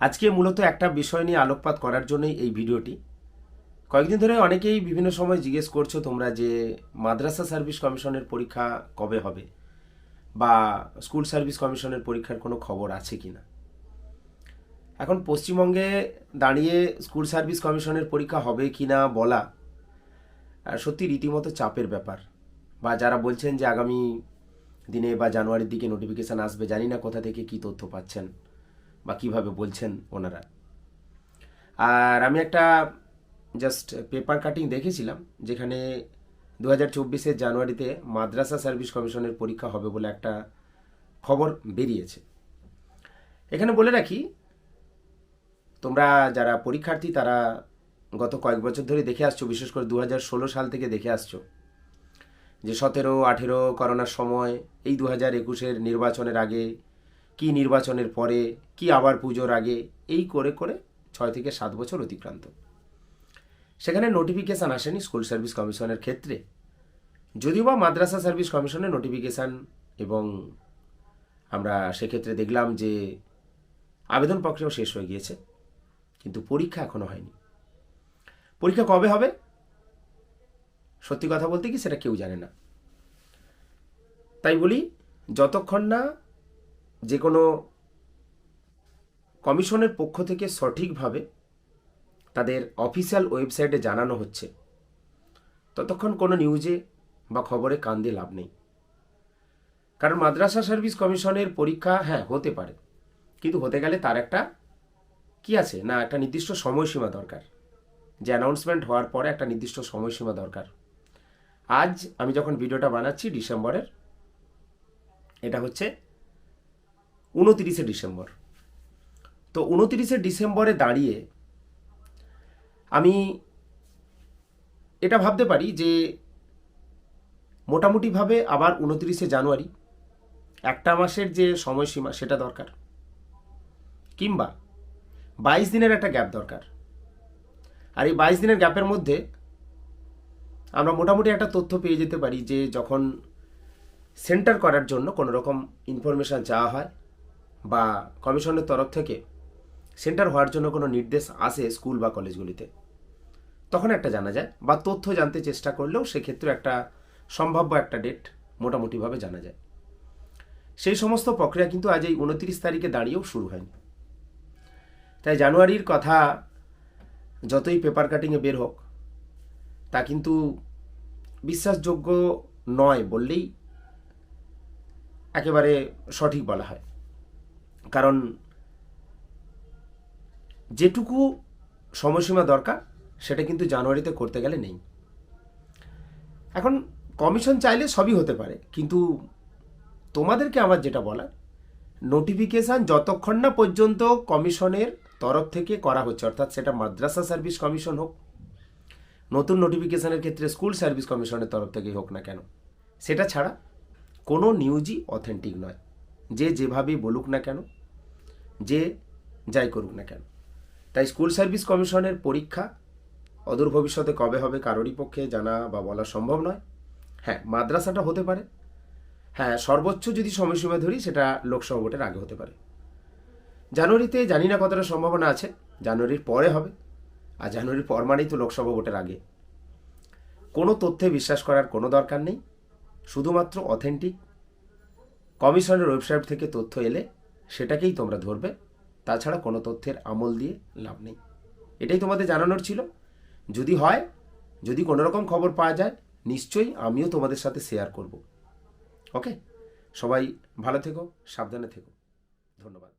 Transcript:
আজকে মূলত একটা বিষয় নিয়ে আলোকপাত করার জন্যই এই ভিডিওটি। কয়েকদিন ধরে অনেকেই বিভিন্ন সময় জিজ্ঞেস করছ তোমরা যে মাদ্রাসা সার্ভিস কমিশনের পরীক্ষা কবে হবে? বা স্কুল সার্ভিস কমিশনের পরীক্ষার কোনো খবর আছে কি না এখন পশ্চিমবঙ্গে দাঁড়িয়ে স্কুল সার্ভিস কমিশনের পরীক্ষা হবে কি না বলা সত্যি রীতিমতো চাপের ব্যাপার। বা যারা বলছেন যে আগামী দিনে বা জানুয়ারির দিকে নোটিফিকেশান আসবে, জানি না কোথা থেকে কি তথ্য পাচ্ছেন। বা কীভাবে বলছেন ওনারা। আর আমি একটা জাস্ট পেপার কাটিং দেখেছিলাম, যেখানে দু হাজার চব্বিশের জানুয়ারিতে মাদ্রাসা সার্ভিস কমিশনের পরীক্ষা হবে বলে একটা খবর বেরিয়েছে। এখানে বলে রাখি, তোমরা যারা পরীক্ষার্থী, তারা গত কয়েক বছর ধরে দেখে আসছো, বিশেষ করে দু হাজার ষোলো সাল থেকে দেখে আসছো, যে সতেরো আঠেরো করোনার সময় এই দু হাজার একুশের নির্বাচনের আগে কি নির্বাচনের পরে, কি আবার পুজোর আগে, এই করে করে ছয় থেকে সাত বছর অতিক্রান্ত। সেখানে নোটিফিকেশান আসেনি স্কুল সার্ভিস কমিশনের ক্ষেত্রে। যদিও বা মাদ্রাসা সার্ভিস কমিশনের নোটিফিকেশান এবং আমরা সেক্ষেত্রে দেখলাম যে আবেদন প্রক্রিয়াও শেষ হয়ে গিয়েছে, কিন্তু পরীক্ষা এখনও হয়নি। পরীক্ষা কবে হবে? সত্যি কথা বলতে কি সেটা কেউ জানে না। তাই বলি, যতক্ষণ না যে কোনো কমিশনের পক্ষ থেকে সঠিকভাবে তাদের অফিসিয়াল ওয়েবসাইটে জানানো হচ্ছে। ততক্ষণ কোনো নিউজে বা খবরে কান দিয়ে লাভ নেই। কারণ মাদ্রাসা সার্ভিস কমিশনের পরীক্ষা হ্যাঁ হতে পারে। কিন্তু হতে গেলে তার একটা কি আছে? না, একটা নির্দিষ্ট সময়সীমা দরকার। যে অ্যানাউন্সমেন্ট হওয়ার পরে একটা নির্দিষ্ট সময়সীমা দরকার। আজ আমি যখন ভিডিওটা বানাচ্ছি ডিসেম্বরের, এটা হচ্ছে উনতিরিশে ডিসেম্বর। তো উনতিরিশে ডিসেম্বরে দাঁড়িয়ে আমি এটা ভাবতে পারি যে মোটামুটিভাবে আবার উনতিরিশে জানুয়ারি, একটা মাসের যে সময়সীমা সেটা দরকার। কিংবা বাইশ দিনের একটা গ্যাপ দরকার। আর এই বাইশ দিনের গ্যাপের মধ্যে আমরা মোটামুটি একটা তথ্য পেয়ে যেতে পারি যে যখন সেন্টার করার জন্য কোনো রকম ইনফরমেশান চাওয়া হয় বা কমিশনের তরফ থেকে সেন্টার হওয়ার জন্য কোনো নির্দেশ আসে স্কুল বা কলেজগুলিতে। তখন একটা জানা যায় বা তথ্য জানতে চেষ্টা করলেও সেক্ষেত্রে একটা সম্ভাব্য একটা ডেট মোটামুটিভাবে জানা যায়। সেই সমস্ত প্রক্রিয়া কিন্তু আজ এই উনত্রিশ তারিখে দাঁড়িয়েও শুরু হয়নি। তাই জানুয়ারির কথা যতই পেপার কাটিংয়ে বের হোক, তা কিন্তু বিশ্বাসযোগ্য নয় বললেই একেবারে সঠিক বলা হয়। কারণ যেটুকু সময়সীমা দরকার, সেটা কিন্তু জানুয়ারিতে করতে গেলে নেই। এখন কমিশন চাইলে সবই হতে পারে, কিন্তু তোমাদেরকে আমার যেটা বলার নোটিফিকেশান যতক্ষণ না পর্যন্ত কমিশনের তরফ থেকে করা হচ্ছে, অর্থাৎ সেটা মাদ্রাসা সার্ভিস কমিশন হোক, নতুন নোটিফিকেশনের ক্ষেত্রে স্কুল সার্ভিস কমিশনের তরফ থেকেই হোক না কেন, সেটা ছাড়া কোনো নিউজই অথেন্টিক নয়। যে যেভাবেই বলুক না কেন যে যাই করুক না কেন। তাই স্কুল সার্ভিস কমিশনের পরীক্ষা অদূর ভবিষ্যতে কবে হবে কারোরই পক্ষে জানা বা বলা সম্ভব নয়। হ্যাঁ মাদ্রাসাটা হতে পারে। হ্যাঁ সর্বোচ্চ যদি সময়সীমা ধরি, সেটা লোকসভা ভোটের আগে হতে পারে। জানুয়ারিতে জানি না কতটা সম্ভাবনা আছে, জানুয়ারির পরে হবে। আর জানুয়ারির পর মানেই তো লোকসভা ভোটের আগে। কোনো তথ্যে বিশ্বাস করার কোনো দরকার নেই। শুধুমাত্র অথেন্টিক কমিশনের ওয়েবসাইট থেকে তথ্য এলে সেটাকেই তোমরা ধরবে। তাছাড়া কোনো তথ্যের আমল দিয়ে লাভ নেই। এটাই তোমাদের জানানোর ছিল। যদি হয়, যদি কোনো রকম খবর পাওয়া যায়, নিশ্চয়ই আমিও তোমাদের সাথে শেয়ার করব। ওকে সবাই ভালো থেকো, সাবধানে থেকো। ধন্যবাদ।